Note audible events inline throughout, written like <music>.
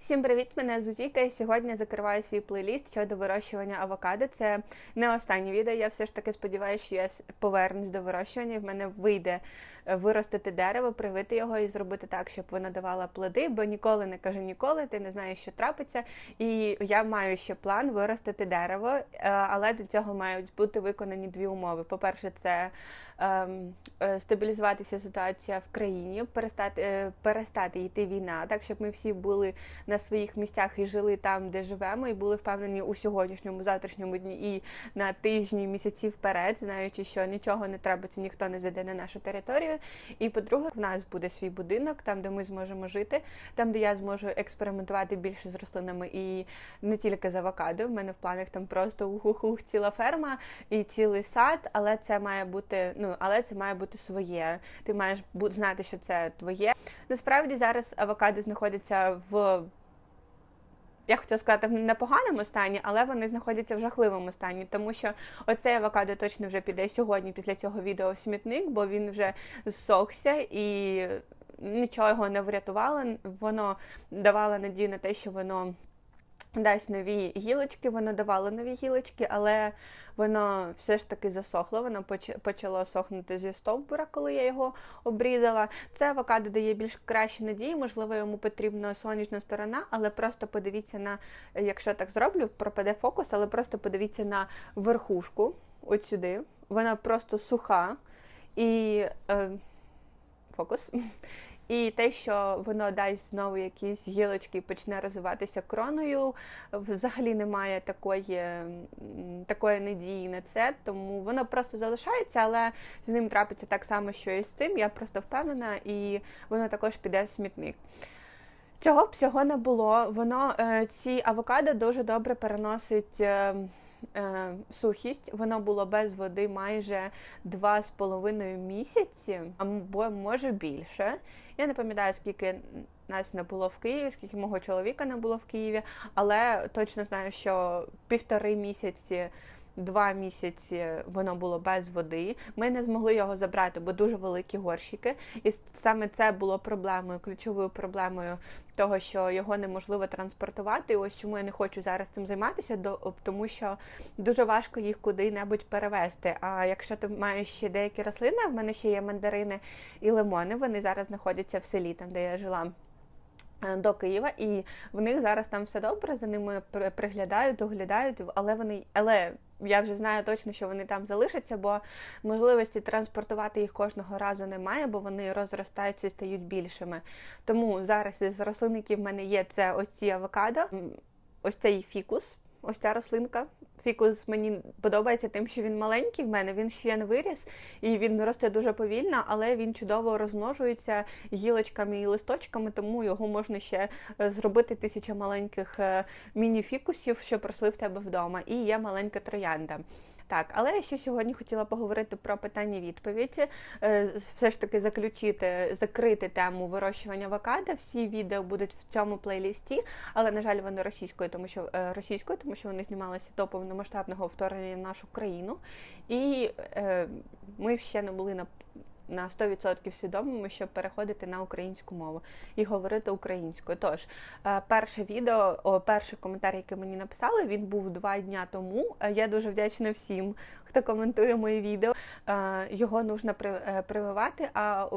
Всім привіт! Мене і сьогодні закриваю свій плейліст щодо вирощування авокадо. Це не останнє відео. Я все ж таки сподіваюся, що я повернусь до вирощування. В мене вийде е, виростити дерево, привити його і зробити так, щоб воно давало плоди, бо ніколи не кажу ніколи, ти не знаєш, що трапиться. І я маю ще план виростити дерево, е, але для цього мають бути виконані дві умови. По-перше, це стабілізуватися ситуація в країні, перестати перестати йти війна, так щоб ми всі були на своїх місцях і жили там, де живемо, і були впевнені у сьогоднішньому, завтрашньому дні і на тижні, місяці вперед, знаючи, що нічого не треба, це ніхто не зайде на нашу територію. І по-друге, в нас буде свій будинок, там, де ми зможемо жити, там, де я зможу експериментувати більше з рослинами і не тільки з авокадо. В мене в планах там просто уху-хух ціла ферма і цілий сад, але це має бути, ну але це має бути своє. Ти маєш знати, що це твоє. Насправді зараз авокадо знаходиться в я хотіла сказати в непоганому стані, але вони знаходяться в жахливому стані, тому що оцей авокадо точно вже піде сьогодні після цього відео в смітник, бо він вже зсохся і нічого його не врятувало. Воно давало надію на те, що воно дасть нові гілочки, воно давало нові гілочки, але воно все ж таки засохло, воно почало сохнути зі стовбура, коли я його обрізала. Це авокадо дає більш кращі надії, можливо, йому потрібна сонячна сторона, але просто подивіться на, якщо так зроблю, пропаде фокус, але просто подивіться на верхушку, от сюди. Вона просто суха і. Е, Фокус. І те, що воно дасть знову якісь гілочки і почне розвиватися кроною, взагалі немає такої такої надії на це, тому воно просто залишається, але з ним трапиться так само, що і з цим. Я просто впевнена, і воно також піде в смітник. Б всього не було, воно е, ці авокадо дуже добре переносить. Е, е, сухість, воно було без води майже 2,5 місяці, або може більше. Я не пам'ятаю, скільки нас не було в Києві, скільки мого чоловіка не було в Києві, але точно знаю, що півтори місяці два місяці воно було без води. Ми не змогли його забрати, бо дуже великі горщики. І саме це було проблемою, ключовою проблемою того, що його неможливо транспортувати. І ось чому я не хочу зараз цим займатися, тому що дуже важко їх куди-небудь перевезти. А якщо ти маєш ще деякі рослини, в мене ще є мандарини і лимони. Вони зараз знаходяться в селі, там де я жила. Е, до Києва, і в них зараз там все добре, за ними приглядають, доглядають, але вони, але я вже знаю точно, що вони там залишаться, бо можливості транспортувати їх кожного разу немає, бо вони розростаються і стають більшими. Тому зараз із рослинників в мене є це ось ці авокадо, ось цей фікус, ось ця рослинка. Фікус мені подобається тим, що він маленький в мене, він ще не виріс і він росте дуже повільно, але він чудово розмножується гілочками і листочками, тому його можна ще е, зробити тисяча маленьких е, міні-фікусів, щоб росли в тебе вдома. І є маленька троянда. Так, але я ще сьогодні хотіла поговорити про питання відповідь, е, все ж таки заключити, закрити тему вирощування авокадо. Всі відео будуть в цьому плейлісті, але на жаль, вони російською, тому що е, російською, тому що вони знімалися до повномасштабного вторгнення в нашу країну, і е, ми ще не були на на 100% свідомими, щоб переходити на українську мову і говорити українською. Тож, е, перше відео, перший коментар, який мені написали, він був два дня тому. Е, я дуже вдячна всім, хто коментує мої відео. Е, його нужно прививати, а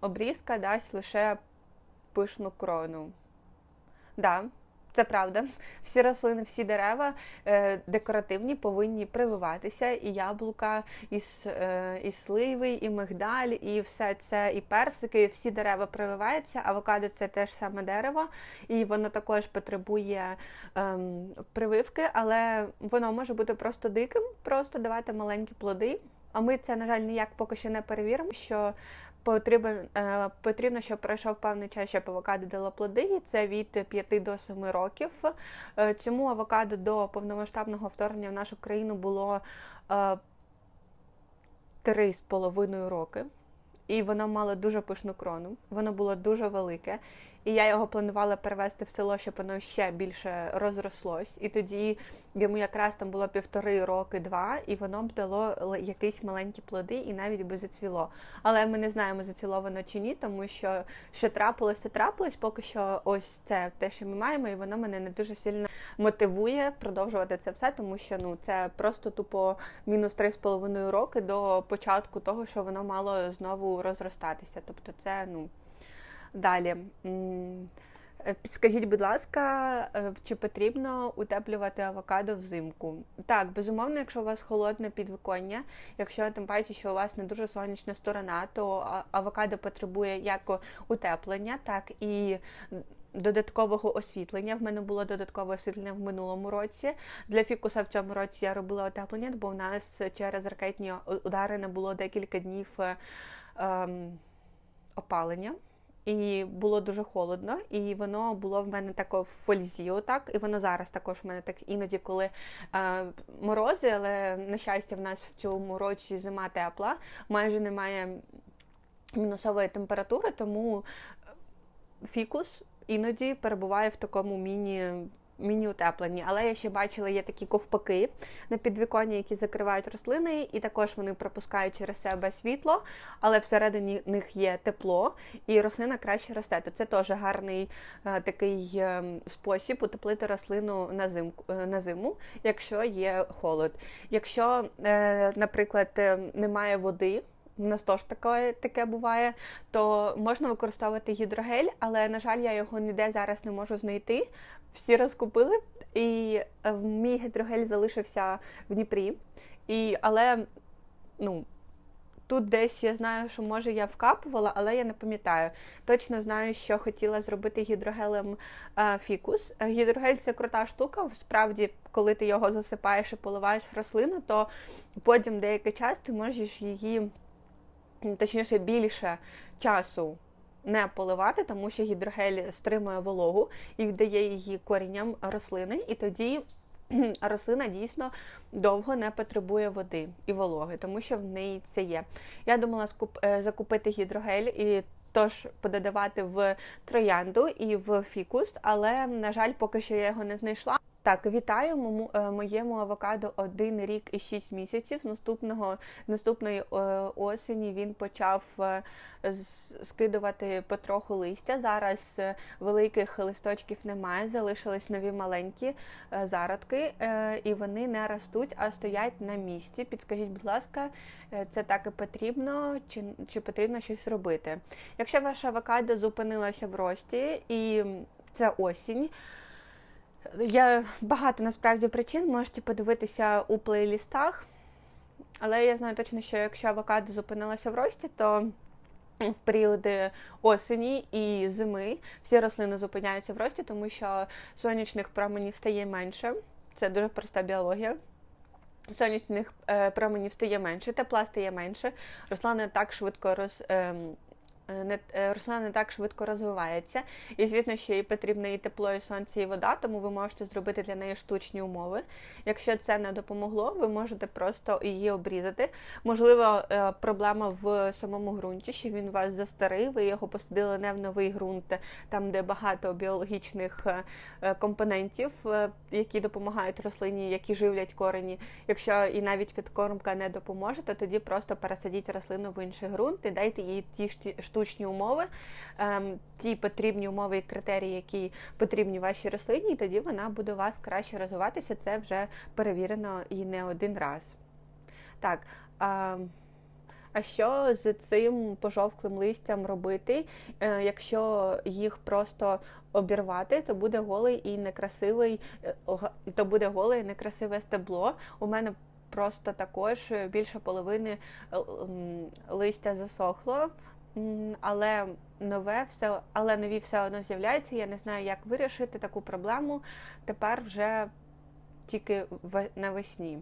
обрізка дасть лише пишну крону. Да, це правда. Всі рослини, всі дерева е, декоративні повинні прививатися. І яблука, і, е, і сливи, і мигдаль, і все це, і персики, і всі дерева прививаються. Авокадо це теж саме дерево, і воно також потребує е, прививки, але воно може бути просто диким, просто давати маленькі плоди. А ми це, на жаль, ніяк поки що не перевіримо. що Потрібен, е, потрібно, щоб пройшов певний час, щоб авокадо дало плоди, це від 5 до 7 років. Е, цьому авокадо до повномасштабного вторгнення в нашу країну було 3,5 е, роки. І воно мало дуже пишну крону, воно було дуже велике. І я його планувала перевезти в село, щоб воно ще більше розрослось. І тоді йому якраз там було півтори роки, два, і воно б дало якісь маленькі плоди і навіть би зацвіло. Але ми не знаємо, зацвіло воно чи ні, тому що що трапилось, то трапилось. Поки що ось це те, що ми маємо, і воно мене не дуже сильно мотивує продовжувати це все, тому що ну це просто тупо мінус 3,5 роки до початку того, що воно мало знову розростатися. Тобто, це ну. Далі. Е, скажіть, будь ласка, е, чи потрібно утеплювати авокадо взимку? Так, безумовно, якщо у вас холодне підвиконня, якщо тим паче, що у вас не дуже сонячна сторона, то авокадо потребує як утеплення, так і додаткового освітлення. В мене було додаткове освітлення в минулому році. Для фікуса в цьому році я робила утеплення, бо в нас через ракетні удари не було декілька днів е, ем, опалення. І було дуже холодно, і воно було в мене тако в фользі, отак, і воно зараз також в мене так іноді, коли е, морози, але на щастя, в нас в цьому році зима тепла, майже немає мінусової температури, тому фікус іноді перебуває в такому міні міні-утеплені. Але я ще бачила, є такі ковпаки на підвіконні, які закривають рослини, і також вони пропускають через себе світло, але всередині них є тепло, і рослина краще росте. То це теж гарний е, такий е, спосіб утеплити рослину на зимку е, на зиму, якщо є холод. Якщо, наприклад, немає води. У нас теж таке таке буває, то можна використовувати гідрогель, але, на жаль, я його ніде зараз не можу знайти всі розкупили, і е, мій гідрогель залишився в Дніпрі. І, Але ну, тут десь я знаю, що може я вкапувала, але я не пам'ятаю. Точно знаю, що хотіла зробити гідрогелем е, фікус. Е, гідрогель це крута штука. Справді, коли ти його засипаєш і поливаєш в рослину, то потім деякий час ти можеш її, точніше, більше часу не поливати, тому що гідрогель стримує вологу і віддає її корінням рослини, і тоді <clears throat> рослина дійсно довго не потребує води і вологи, тому що в неї це є. Я думала е, закупити гідрогель і. Тож пододавати в троянду і в фікус, але на жаль, поки що я його не знайшла. Так, вітаю е, моєму авокадо один рік і шість місяців. З наступного наступної е, осені він почав е, скидувати потроху листя. Зараз великих листочків немає, залишились нові маленькі зародки, і вони не ростуть, а стоять на місці. Підскажіть, будь ласка, це так і потрібно, чи, чи потрібно щось робити? Якщо ваша авокадо зупинилася в рості і це осінь. Є багато насправді причин, можете подивитися у плейлістах. Але я знаю точно, що якщо авокадо зупинилося в рості, то в періоди осені і зими всі рослини зупиняються в рості, тому що сонячних променів стає менше. Це дуже проста біологія. Сонячних е, променів стає менше, тепла стає менше, рослини так швидко роз, ем, не е, рослина не так швидко розвивається. І звісно, що їй потрібно і тепло, і сонце, і вода, тому ви можете зробити для неї штучні умови. Якщо це не допомогло, ви можете просто її обрізати. Можливо, е, проблема в самому ґрунті, що він у вас застарий, ви його посадили не в новий ґрунт, там де багато біологічних компонентів, які допомагають рослині, які живлять корені. Якщо і навіть підкормка не допоможе, то тоді просто пересадіть рослину в інший ґрунт і дайте їй ті штучні штучні умови, ем, ті потрібні умови і критерії, які потрібні вашій рослині, і тоді вона буде у вас краще розвиватися. Це вже перевірено і не один раз. Так. Ем, а що з цим пожовклим листям робити? Е, якщо їх просто обірвати, то буде голий і некрасивий, е, то буде голе і некрасиве стебло. У мене просто також більше половини е, листя засохло але нове все, але нові все одно з'являються. Я не знаю, як вирішити таку проблему тепер вже тільки навесні.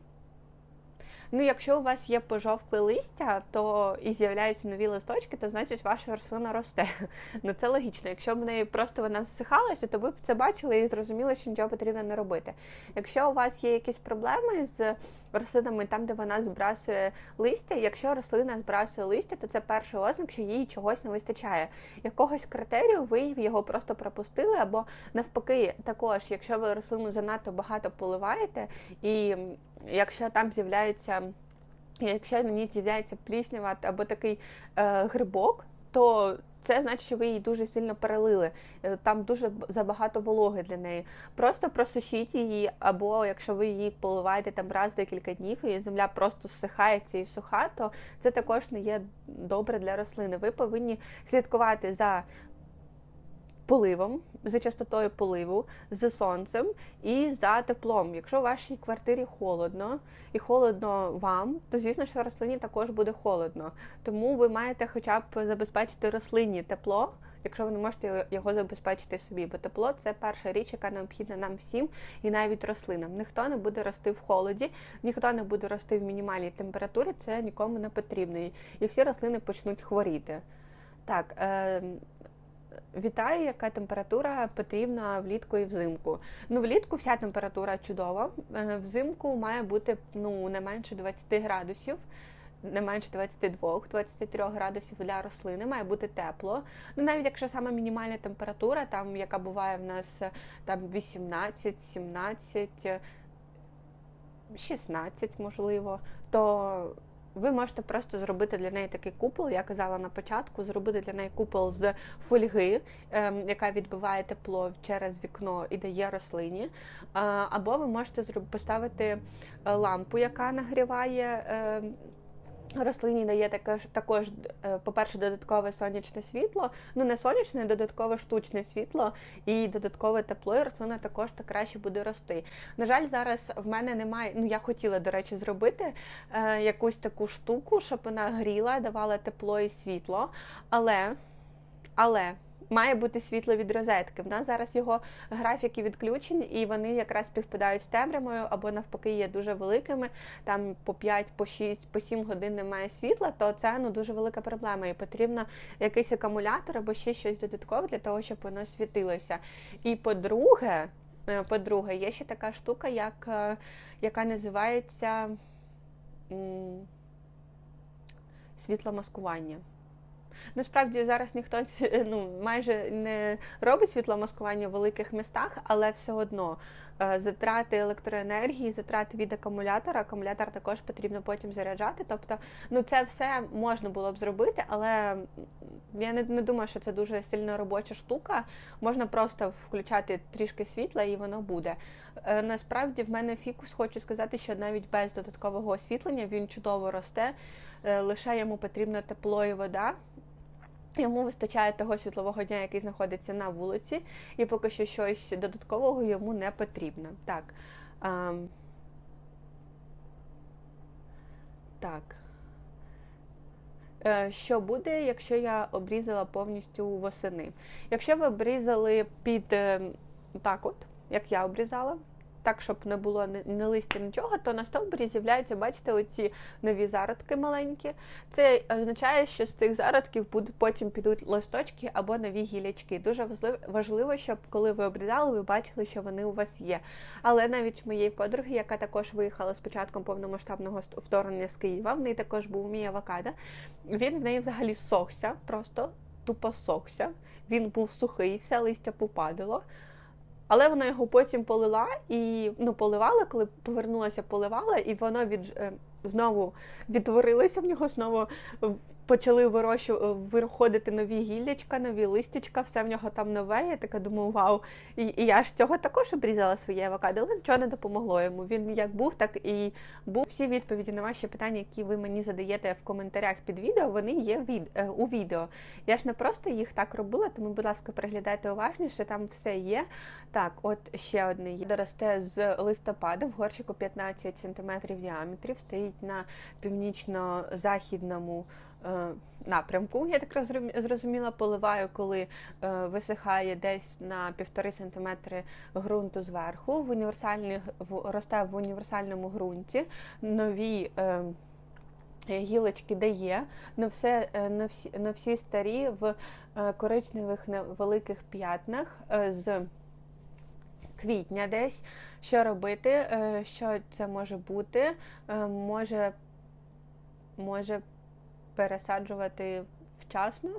Ну, якщо у вас є пожовкле листя, то і з'являються нові листочки, то значить ваша рослина росте. <laughs> Ну це логічно. Якщо б неї просто вона засихалася, то ви б це бачили і зрозуміли, що нічого потрібно не робити. Якщо у вас є якісь проблеми з рослинами там, де вона збрасує листя, якщо рослина збрасує листя, то це перший ознак, що їй чогось не вистачає. Якогось критерію ви його просто пропустили, або навпаки, також, якщо ви рослину занадто багато поливаєте, і якщо там з'являється. Якщо на ній з'являється пліснява або такий е, грибок, то це значить, що ви її дуже сильно перелили. Е, там дуже забагато вологи для неї. Просто просушіть її, або якщо ви її поливаєте там раз декілька днів, і земля просто всихається і суха, то це також не є добре для рослини. Ви повинні слідкувати за поливом, за частотою поливу, за сонцем і за теплом. Якщо в вашій квартирі холодно і холодно вам, то звісно, що рослині також буде холодно. Тому ви маєте хоча б забезпечити рослині тепло. Якщо ви не можете його забезпечити собі, бо тепло це перша річ, яка необхідна нам всім, і навіть рослинам. Ніхто не буде рости в холоді, ніхто не буде рости в мінімальній температурі, це нікому не потрібно. І всі рослини почнуть хворіти. Так, е, Вітаю, яка температура потрібна влітку і взимку. Ну, влітку вся температура чудова. Е, взимку має бути ну, не менше 20 градусів, не менше 22-23 градусів для рослини, має бути тепло. Ну, навіть якщо саме мінімальна температура, там, яка буває в нас там 18, 17, 16, можливо, то ви можете просто зробити для неї такий купол, я казала на початку, зробити для неї купол з фольги, ем, яка відбиває тепло через вікно і дає рослині. Або ви можете поставити е, лампу, яка нагріває ем, Рослині дає таке також, е, по-перше, додаткове сонячне світло, ну не сонячне, а додаткове штучне світло і додаткове тепло, і рослина також так краще буде рости. На жаль, зараз в мене немає. Ну я хотіла, до речі, зробити е, якусь таку штуку, щоб вона гріла, давала тепло і світло. Але, але має бути світло від розетки. В нас зараз його графіки відключені, і вони якраз співпадають з темрявою, або навпаки є дуже великими. Там по 5, по 6, по 7 годин немає світла, то це ну дуже велика проблема. І потрібно якийсь акумулятор або ще щось додаткове для того, щоб воно світилося. І по-друге, е, по-друге, є ще така штука, як, е, яка називається світломаскування. Насправді зараз ніхто <laughs> ну, майже не робить світломаскування в великих містах, але все одно е, затрати електроенергії, затрати від акумулятора. Акумулятор також потрібно потім заряджати. Тобто, ну це все можна було б зробити, але я не, не думаю, що це дуже сильно робоча штука. Можна просто включати трішки світла і воно буде. Е, насправді в мене фікус, хочу сказати, що навіть без додаткового освітлення він чудово росте, е, лише йому потрібно тепло і вода. Йому вистачає того світлового дня, який знаходиться на вулиці, і поки що щось додаткового йому не потрібно. Так. А, ем, так. Е, що буде, якщо я обрізала повністю восени? Якщо ви обрізали під ем, так от, як я обрізала, так, щоб не було не листя нічого, то на стовбурі з'являються, бачите, оці нові зародки маленькі. Це означає, що з цих зародків будуть потім підуть листочки або нові гілячки. Дуже важливо, щоб коли ви обрізали, ви бачили, що вони у вас є. Але навіть моєї подруги, яка також виїхала з початком повномасштабного вторгнення з Києва, в неї також був мій авокадо. Він в неї взагалі сохся, просто тупо сохся. Він був сухий, все листя попадало. Але вона його потім полила і ну, поливала, коли повернулася, поливала, і воно від е, знову відтворилося в нього знову почали вирощу, виходити нові гіллячка, нові листячка, все в нього там нове. Я така думаю, вау. І, і я ж цього також обрізала своє авокадо, але нічого не допомогло йому. Він як був, так і був. Всі відповіді на ваші питання, які ви мені задаєте в коментарях під відео, вони є від, е, у відео. Я ж не просто їх так робила, тому, будь ласка, переглядайте уважніше, там все є. Так, от ще одне є. Доросте з листопада в горщику 15 см діаметрів, стоїть на північно-західному напрямку. Я так зрозуміла, поливаю, коли е, висихає десь на півтори сантиметри ґрунту зверху. В універсальні в росте в універсальному ґрунті. Нові е, гілочки дає, на все е, на всі на всі старі в е, коричневих невеликих п'ятнах е, з квітня десь. Що робити? Е, Що це може бути? Е, Може, може пересаджувати вчасно.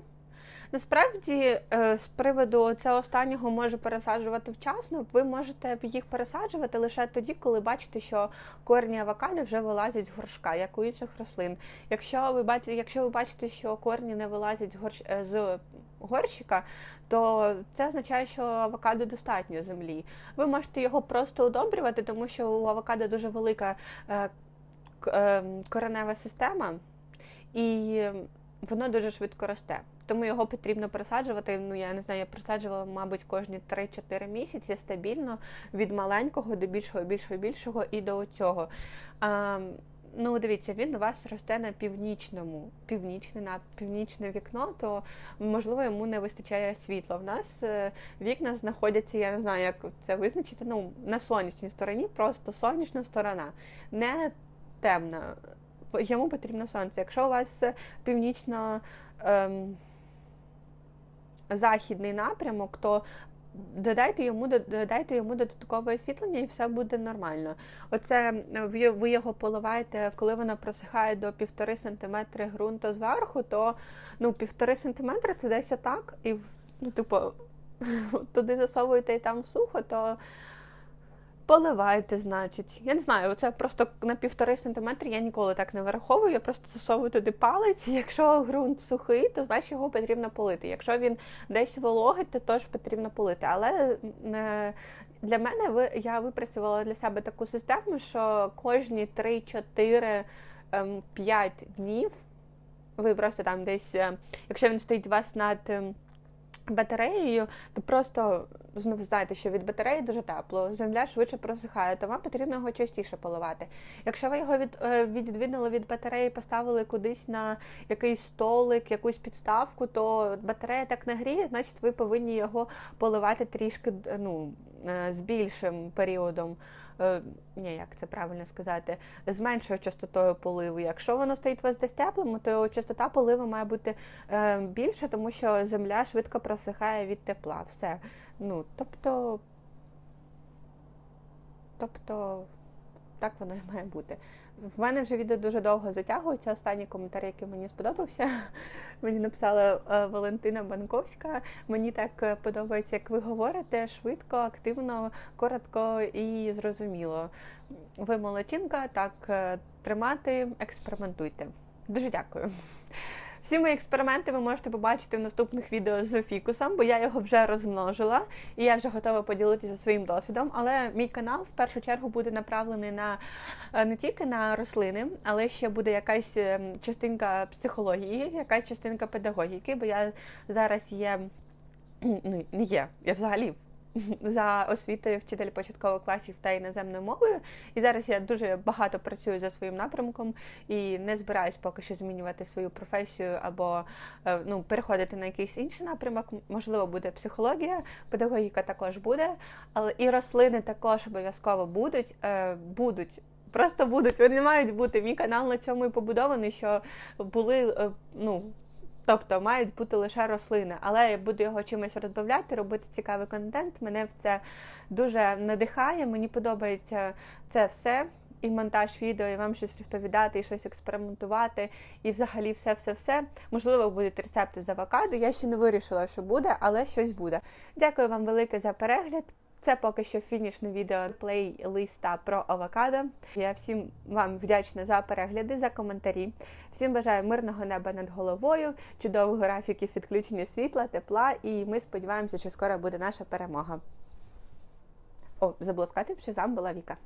Насправді, е, з приводу цього останнього може пересаджувати вчасно, ви можете їх пересаджувати лише тоді, коли бачите, що корні авокадо вже вилазять з горшка, як у інших рослин. Якщо ви бачите, якщо ви бачите, що корні не вилазять е, з горщика, то це означає, що авокадо достатньо землі. Ви можете його просто удобрювати, тому що у авокадо дуже велика е, коренева система, і воно дуже швидко росте. Тому його потрібно пересаджувати. Ну я не знаю, я пересаджувала, мабуть, кожні 3-4 місяці стабільно від маленького до більшого, більшого, більшого і до цього. Ну, дивіться, він у вас росте на північному, північне на північне вікно, то можливо йому не вистачає світла. В нас е, вікна знаходяться, я не знаю, як це визначити. Ну, на сонячній стороні, просто сонячна сторона, не темна. Йому потрібно сонце. Якщо у вас е, північно. Ем, напрямок, то додайте йому додайте йому додаткове освітлення і все буде нормально. Оце ви його поливаєте, коли воно просихає до півтори сантиметри ґрунту зверху, то ну півтори сантиметри це десь отак, і ну, типу, <laughs> туди засовуєте і там сухо, то. Поливайте, значить. Я не знаю, це просто на півтори сантиметри я ніколи так не вираховую. Я просто засовую туди палець. <laughs> Якщо ґрунт сухий, то значить його потрібно полити. Якщо він десь вологий, то теж потрібно полити. Але е, для мене ви я випрацювала для себе таку систему, що кожні 3-4 5 днів ви просто там десь, е, якщо він стоїть у вас над. Батареєю, то просто знову знаєте, що від батареї дуже тепло, земля швидше просихає, то вам потрібно його частіше поливати. Якщо ви його від, е, відвідали від батареї, поставили кудись на якийсь столик, якусь підставку, то батарея так не гріє, значить ви повинні його поливати трішки ну, е, з більшим періодом. Е, ні, як це правильно сказати, з меншою частотою поливу. Якщо воно стоїть у вас десь теплим, то частота поливу має бути е, більша, тому що земля швидко просихає від тепла. Все. Ну, тобто, тобто, так воно і має бути. В мене вже відео дуже довго затягується. Останній коментар, який мені сподобався, <laughs> мені написала е, Валентина Банковська. Мені так е, подобається, як ви говорите, швидко, активно, коротко і зрозуміло. Ви молодчинка, так е, тримати, експериментуйте. Дуже дякую. Всі мої експерименти ви можете побачити в наступних відео з фікусом, бо я його вже розмножила і я вже готова поділитися своїм досвідом. Але мій канал в першу чергу буде направлений на е, не тільки на рослини, але ще буде якась е, частинка психології, якась частинка педагогіки, бо я зараз є ну, не є, я взагалі <laughs> за освітою вчитель початкових класів та іноземною мовою. І зараз я дуже багато працюю за своїм напрямком і не збираюсь поки що змінювати свою професію або е, ну, переходити на якийсь інший напрямок. Можливо, буде психологія, педагогіка також буде, але і рослини також обов'язково будуть. Е, будуть. Просто будуть, вони мають бути. Мій канал на цьому і побудований, що були е, ну. Тобто мають бути лише рослини, але я буду його чимось розбавляти, робити цікавий контент. Мене в це дуже надихає. Мені подобається це все. І монтаж відео, і вам щось розповідати, і щось експериментувати, і взагалі все-все-все. Можливо, будуть рецепти з авокадо. Я ще не вирішила, що буде, але щось буде. Дякую вам велике за перегляд. Це поки що фінішне відео плейлиста про авокадо. Я всім вам вдячна за перегляди, за коментарі. Всім бажаю мирного неба над головою, чудових графіків відключення світла, тепла, і ми сподіваємося, що скоро буде наша перемога. О, забула сказати, що зам була Віка.